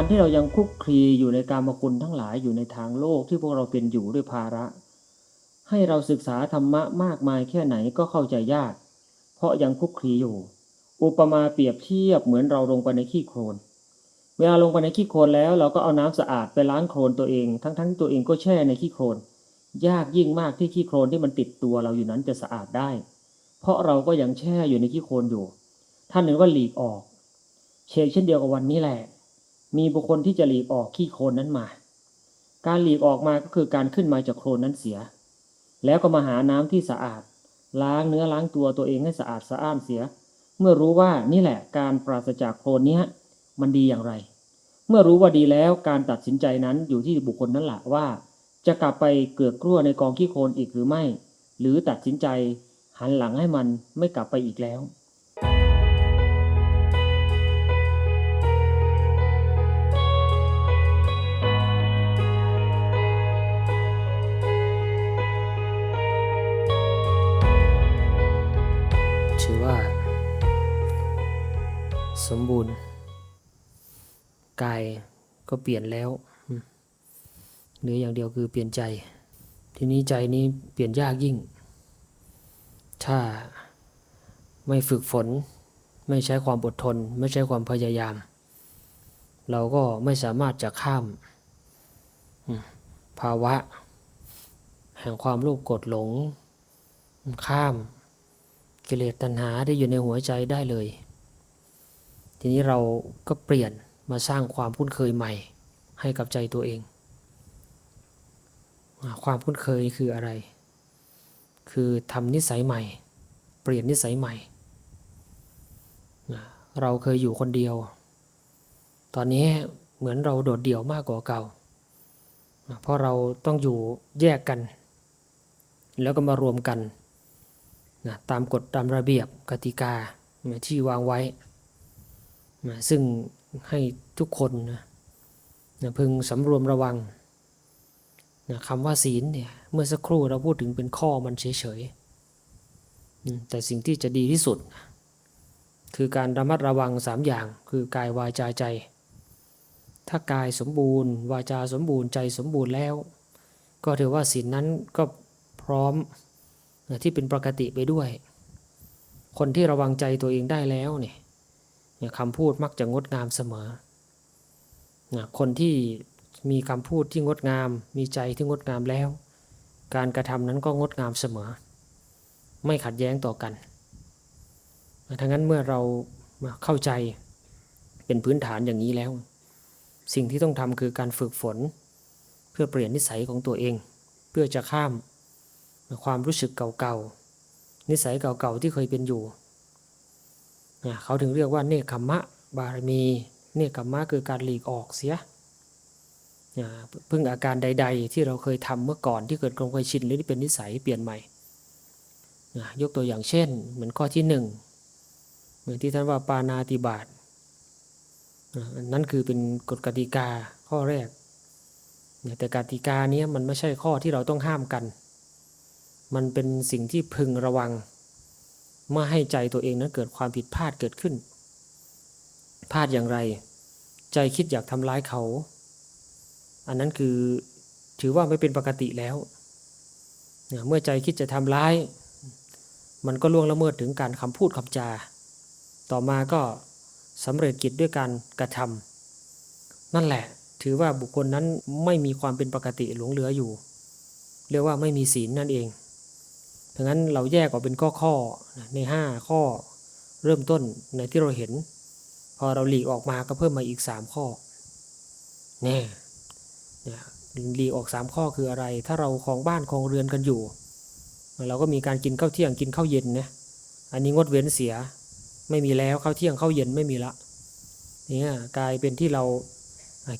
การที่เรายังคุกคลีอยู่ในการมคุณทั้งหลายอยู่ในทางโลกที่พวกเราเป็นอยู่ด้วยภาระ ให้เราศึกษาธรรมะมากมายแค่ไหนก็เข้าใจยาก เพราะยังคุกคลีอยู่ อุปมาเปรียบเทียบเหมือนเราลงไปในขี้โคลนเวลาลงไปในขี้โคลนแล้วเราก็เอาน้ำสะอาดไปล้างโคลนตัวเอง ทั้งๆที่ตัวเองก็แช่ในขี้โคลนยากยิ่งมากที่ขี้โคลนที่มันติดตัวเราอยู่นั้นจะสะอาดได้ เพราะเราก็ยังแช่อยู่ในขี้โคลนอยู่ ท่านหนึ่งว่าหลีกออก เชกเช่นเดียวกับวันนี้แหละ มีบุคคลที่จะหลีกออกขี้โคลนนั้นมา การหลีกออกมาก็คือการขึ้นมาจากโคลนนั้นเสีย แล้วก็มาหาน้ำที่สะอาด ล้างเนื้อล้างตัวตัวเองให้สะอาดสะอ้านเสีย เมื่อรู้ว่านี่แหละการปราศจากโคลนนี้มันดีอย่างไร เมื่อรู้ว่าดีแล้วการตัดสินใจนั้นอยู่ที่บุคคลนั้นแหละว่า จะกลับไปเกลือกกลั้วในกองขี้โคลนอีกหรือไม่ หรือตัดสินใจหันหลังให้มันไม่กลับไปอีกแล้ว ถือว่า สมบูรณ์ กายก็เปลี่ยนแล้วหลืออย่างเดียวคือเปลี่ยนใจ ทีนี้ใจนี้เปลี่ยนยากยิ่ง ถ้าไม่ฝึกฝน ไม่ใช้ความอดทน ไม่ใช้ความพยายาม เราก็ไม่สามารถจะข้ามอืมภาวะ แห่งความโลภโกรธหลง ข้าม กิเลสตัณหาที่อยู่ในหัวใจได้เลย ทีนี้เราก็เปลี่ยนมาสร้างความคุ้นเคยใหม่ให้กับใจตัวเอง ความคุ้นเคยคืออะไร คือทำนิสัยใหม่ เปลี่ยนนิสัยใหม่ เราเคยอยู่คนเดียว ตอนนี้เหมือนเราโดดเดี่ยวมากกว่าเก่า เพราะเราต้องอยู่แยกกัน แล้วก็มารวมกัน นะตามกฎตามระเบียบกติกาที่วางไว้นะซึ่งให้ทุกคนนะนะพึงสำรวมระวังนะคำว่าศีลเนี่ยเมื่อสักครู่เราพูดถึงเป็นข้อมันเฉยๆแต่สิ่งที่จะดีที่สุด คือการระมัดระวังสามอย่าง คือกายวาจาใจ ถ้ากายสมบูรณ์ วาจาสมบูรณ์ใจสมบูรณ์แล้ว ก็ถือว่าศีลนั้นก็พร้อม ที่เป็นปกติไปด้วย คนที่ระวังใจตัวเองได้แล้วเนี่ยคำพูดมักจะงดงามเสมอนะคนที่มีคำพูดที่งดงาม มีใจที่งดงามแล้ว การกระทำนั้นก็งดงามเสมอ ไม่ขัดแย้งต่อกันทั้งนั้นเมื่อเรามาเข้าใจเป็นพื้นฐานอย่างนี้แล้ว สิ่งที่ต้องทำคือการฝึกฝน เพื่อเปลี่ยนนิสัยของตัวเอง เพื่อจะข้าม ความรู้สึกเก่าๆนิสัยเก่าๆที่เคยเป็นอยู่นะเขาถึงเรียกว่าเนคขมมะบารมี เนคขมมะคือการหลีกออกเสียนะพึ่งอาการใด ๆ ที่เราเคยทำเมื่อก่อนที่เกิดความเคยชินหรือที่เป็นนิสัยเปลี่ยนใหม่นะยกตัวอย่างเช่น เหมือนข้อที่หนึ่งเหมือนที่ท่านว่าปานาติบาตนั่นคือเป็นกฎกติกาข้อแรกแต่กติกานี้มันไม่ใช่ข้อที่เราต้องห้ามกัน มันเป็นสิ่งที่พึงระวังไม่ให้ใจตัวเองนั้นเกิดความผิดพลาดเกิดขึ้น พลาดอย่างไร ใจคิดอยากทำร้ายเขา อันนั้นคือถือว่าไม่เป็นปกติแล้ว เมื่อใจคิดจะทำร้าย มันก็ล่วงละเมิดถึงการคำพูดคำจา ต่อมาก็สำเร็จกิจด้วยการกระทำนั่นแหละ ถือว่าบุคคลนั้นไม่มีความเป็นปกติหลงเหลืออยู่ เรียกว่าไม่มีศีลนั่นเอง ดังนั้นเราแยกออกเป็นข้อข้อใน 5 ข้อเริ่มต้นในที่เราเห็น พอเราหลีกออกมาก็เพิ่มมาอีก 3 ข้อแน่เนี่ยหลีกออก 3 ข้อคืออะไร ถ้าเราของบ้านของเรือนกันอยู่ เราก็มีการกินข้าวเที่ยงกินข้าวเย็นนะอันนี้งดเว้นเสียไม่มีแล้วข้าวเที่ยงข้าวเย็นไม่มีละนี่กลายเป็นที่เรา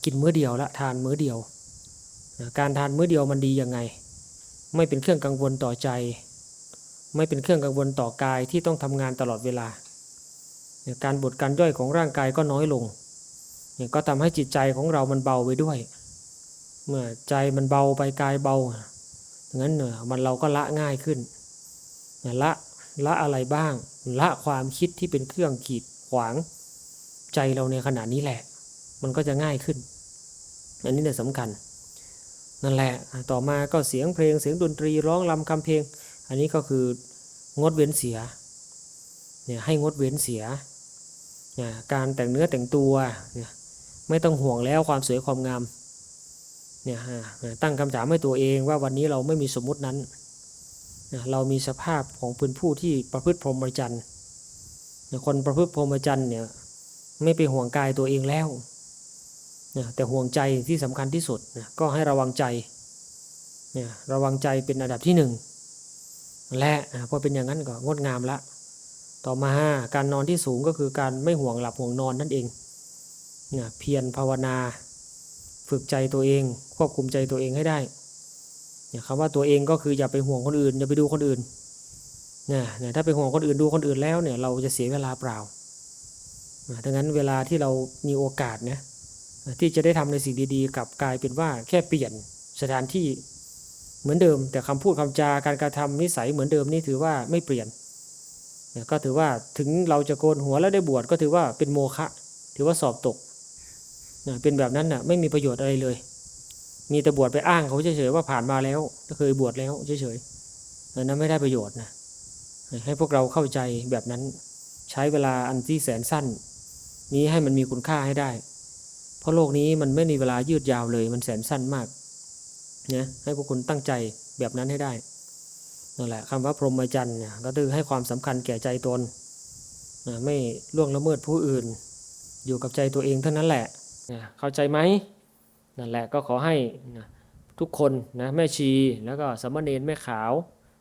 กินมื้อเดียวละทานมื้อเดียว การทานมื้อเดียวมันดียังไง ไม่เป็นเครื่องกังวลต่อใจ ไม่เป็นเครื่องกังวลต่อกายที่ต้องทำงานตลอดเวลา การบดการย่อยของร่างกายก็น้อยลง ก็ทำให้จิตใจของเรามันเบาไปด้วย เมื่อใจมันเบาไปกายเบางั้นเนี่ยมันเราก็ละง่ายขึ้นละละอะไรบ้าง ละความคิดที่เป็นเครื่องขีดขวางใจเราในขณะนี้แหละ มันก็จะง่ายขึ้น อันนี้เนี่ยสำคัญ นั่นแหละ ต่อมาก็เสียงเพลงเสียงดนตรีร้องรำคำเพลง อันนี้ก็คืองดเว้นเสียเนี่ยให้งดเว้นเสียเนี่ยการแต่งเนื้อแต่งตัวเนี่ยไม่ต้องห่วงแล้วความสวยความงามเนี่ยตั้งคำถามให้ตัวเองว่าวันนี้เราไม่มีสมมุตินั้น เรามีสภาพของเป็นผู้ที่ประพฤติพรหมจรรย์คนประพฤติพรหมจรรย์เนี่ยไม่ไปห่วงกายตัวเองแล้ว แต่ห่วงใจที่สำคัญที่สุดก็ให้ระวังใจ ระวังใจเป็นอันดับที่หนึ่ง และพอเป็นอย่างนั้นก็งดงามละ ต่อมาการนอนที่สูงก็คือการไม่ห่วงหลับห่วงนอนนั่นเองเนี่ยเพียรภาวนา ฝึกใจตัวเอง ควบคุมใจตัวเองให้ได้เนี่ยคำว่าตัวเองก็คืออย่าไปห่วงคนอื่นอย่าไปดูคนอื่นเนี่ยเนี่ยถ้าไปห่วงคนอื่นดูคนอื่นแล้วเนี่ยเราจะเสียเวลาเปล่าดังนั้นเวลาที่เรามีโอกาสนะที่จะได้ทำในสิ่งดีๆกับกลายเป็นว่าแค่เปลี่ยนสถานที่ เหมือนเดิม แต่คำพูดคำจาการกระทำนิสัยเหมือนเดิมนี่ถือว่าไม่เปลี่ยนก็ถือว่าถึงเราจะโกนหัวแล้วได้บวชก็ถือว่าเป็นโมฆะถือว่าสอบตกเป็นแบบนั้นน่ะไม่มีประโยชน์อะไรเลย มีแต่บวชไปอ้างเขาเฉยๆว่าผ่านมาแล้วก็เคยบวชแล้วเฉยๆนนั้นไม่ได้ประโยชน์นะให้พวกเราเข้าใจแบบนั้นใช้เวลาอันที่แสนสั้น นี้ให้มันมีคุณค่าให้ได้ เพราะโลกนี้มันไม่มีเวลายืดยาวเลยมันแสนสั้นมาก นะให้พวกคุณตั้งใจแบบนั้นให้ได้นั่นแหละคำว่าพรหมจรรย์เนี่ยก็คือให้ความสำคัญแก่ใจตนนะไม่ล่วงละเมิดผู้อื่น อยู่กับใจตัวเองเท่านั้นแหละนะเข้าใจไหมนั่นแหละก็ขอให้นะทุกคนนะแม่ชีแล้วก็สามเณรแม่ขาว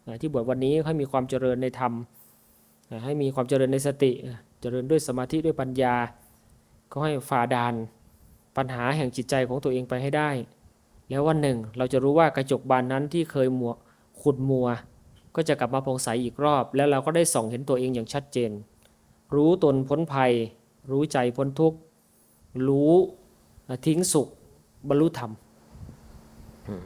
นะที่บวชวันนี้ให้มีความเจริญในธรรมนะให้มีความเจริญในสติเจริญด้วยสมาธิด้วยปัญญา ก็ให้ฝ่าดานปัญหาแห่งจิตใจของตัวเองไปให้ได้ แล้ววันหนึ่งเราจะรู้ว่ากระจกบานนั้นที่เคยมัวขุดมัว ก็จะกลับมาผ่องใสอีกรอบ แล้วเราก็ได้ส่องเห็นตัวเองอย่างชัดเจน รู้ตนพ้นภัย รู้ใจพ้นทุกข์ รู้ทิ้งสุขบรรลุธรรมอืม